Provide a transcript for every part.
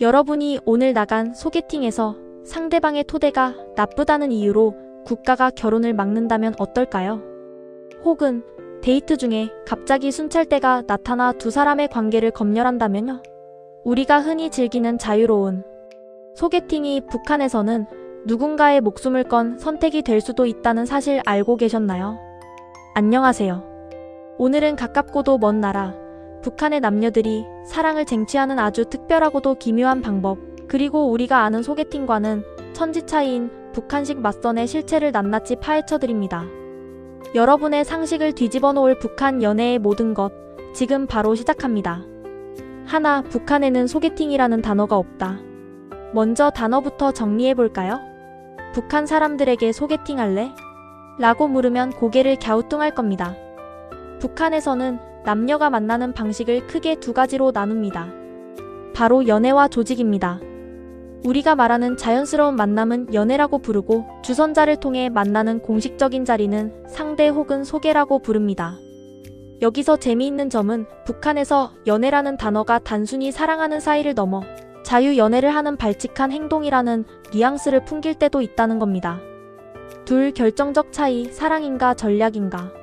여러분이 오늘 나간 소개팅에서 상대방의 토대가 나쁘다는 이유로 국가가 결혼을 막는다면 어떨까요? 혹은 데이트 중에 갑자기 순찰대가 나타나 두 사람의 관계를 검열한다면요? 우리가 흔히 즐기는 자유로운 소개팅이 북한에서는 누군가의 목숨을 건 선택이 될 수도 있다는 사실 알고 계셨나요? 안녕하세요. 오늘은 가깝고도 먼 나라, 북한의 남녀들이 사랑을 쟁취하는 아주 특별하고도 기묘한 방법, 그리고 우리가 아는 소개팅과는 천지 차이인 북한식 맞선의 실체를 낱낱이 파헤쳐 드립니다. 여러분의 상식을 뒤집어 놓을 북한 연애의 모든 것, 지금 바로 시작합니다. 하나, 북한에는 소개팅이라는 단어가 없다. 먼저 단어부터 정리해 볼까요? 북한 사람들에게 소개팅 할래? 라고 물으면 고개를 갸우뚱할 겁니다. 북한에서는 남녀가 만나는 방식을 크게 두 가지로 나눕니다. 바로 연애와 조직입니다. 우리가 말하는 자연스러운 만남은 연애라고 부르고 주선자를 통해 만나는 공식적인 자리는 상대 혹은 소개라고 부릅니다. 여기서 재미있는 점은 북한에서 연애라는 단어가 단순히 사랑하는 사이를 넘어 자유 연애를 하는 발칙한 행동이라는 뉘앙스를 풍길 때도 있다는 겁니다. 둘 결정적 차이 사랑인가 전략인가.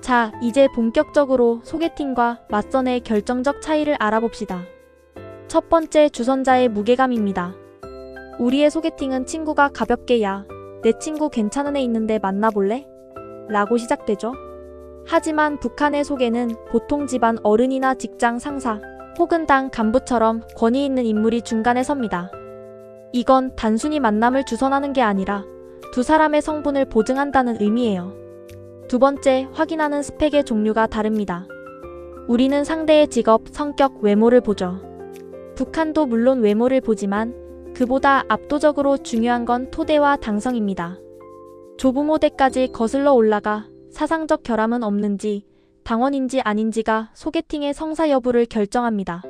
자, 이제 본격적으로 소개팅과 맞선의 결정적 차이를 알아봅시다. 첫 번째 주선자의 무게감입니다. 우리의 소개팅은 친구가 가볍게 야, 내 친구 괜찮은 애 있는데 만나볼래? 라고 시작되죠. 하지만 북한의 소개는 보통 집안 어른이나 직장 상사, 혹은 당 간부처럼 권위 있는 인물이 중간에 섭니다. 이건 단순히 만남을 주선하는 게 아니라 두 사람의 성분을 보증한다는 의미예요. 두 번째, 확인하는 스펙의 종류가 다릅니다. 우리는 상대의 직업, 성격, 외모를 보죠. 북한도 물론 외모를 보지만 그보다 압도적으로 중요한 건 토대와 당성입니다. 조부모대까지 거슬러 올라가 사상적 결함은 없는지 당원인지 아닌지가 소개팅의 성사 여부를 결정합니다.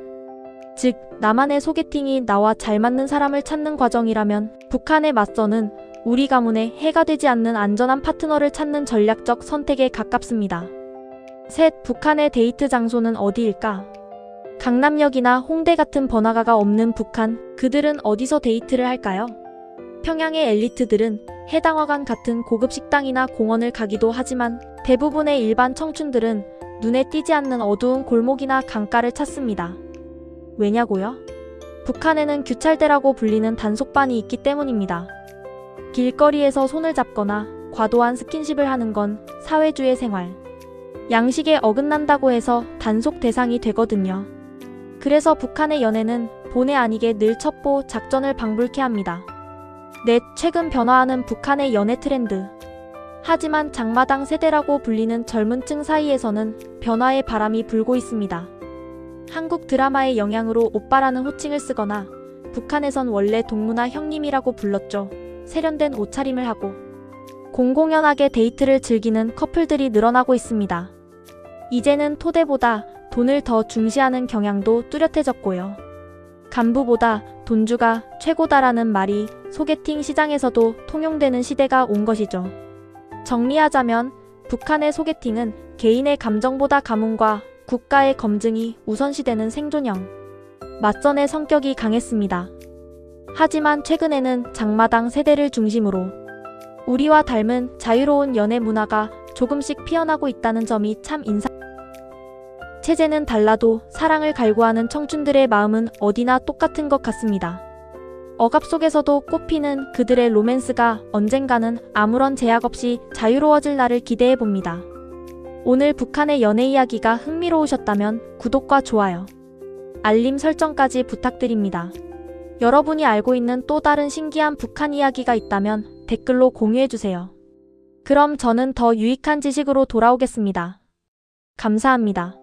즉, 나만의 소개팅이 나와 잘 맞는 사람을 찾는 과정이라면 북한의 맞서는 우리 가문에 해가 되지 않는 안전한 파트너를 찾는 전략적 선택에 가깝습니다. 셋, 북한의 데이트 장소는 어디일까? 강남역이나 홍대 같은 번화가가 없는 북한, 그들은 어디서 데이트를 할까요? 평양의 엘리트들은 해당화관 같은 고급 식당이나 공원을 가기도 하지만 대부분의 일반 청춘들은 눈에 띄지 않는 어두운 골목이나 강가를 찾습니다. 왜냐고요? 북한에는 규찰대라고 불리는 단속반이 있기 때문입니다. 길거리에서 손을 잡거나 과도한 스킨십을 하는 건 사회주의 생활. 양식에 어긋난다고 해서 단속 대상이 되거든요. 그래서 북한의 연애는 본의 아니게 늘 첩보 작전을 방불케 합니다. 넷, 최근 변화하는 북한의 연애 트렌드. 하지만 장마당 세대라고 불리는 젊은 층 사이에서는 변화의 바람이 불고 있습니다. 한국 드라마의 영향으로 오빠라는 호칭을 쓰거나 북한에선 원래 동무나 형님이라고 불렀죠. 세련된 옷차림을 하고 공공연하게 데이트를 즐기는 커플들이 늘어나고 있습니다. 이제는 토대보다 돈을 더 중시하는 경향도 뚜렷해졌고요. 간부보다 돈주가 최고다라는 말이 소개팅 시장에서도 통용되는 시대가 온 것이죠. 정리하자면 북한의 소개팅은 개인의 감정보다 가문과 국가의 검증이 우선시되는 생존형. 맞선의 성격이 강했습니다. 하지만 최근에는 장마당 세대를 중심으로 우리와 닮은 자유로운 연애 문화가 조금씩 피어나고 있다는 점이 참 인상. 체제는 달라도 사랑을 갈구하는 청춘들의 마음은 어디나 똑같은 것 같습니다. 억압 속에서도 꽃피는 그들의 로맨스가 언젠가는 아무런 제약 없이 자유로워질 날을 기대해 봅니다. 오늘 북한의 연애 이야기가 흥미로우셨다면 구독과 좋아요, 알림 설정까지 부탁드립니다. 여러분이 알고 있는 또 다른 신기한 북한 이야기가 있다면 댓글로 공유해주세요. 그럼 저는 더 유익한 지식으로 돌아오겠습니다. 감사합니다.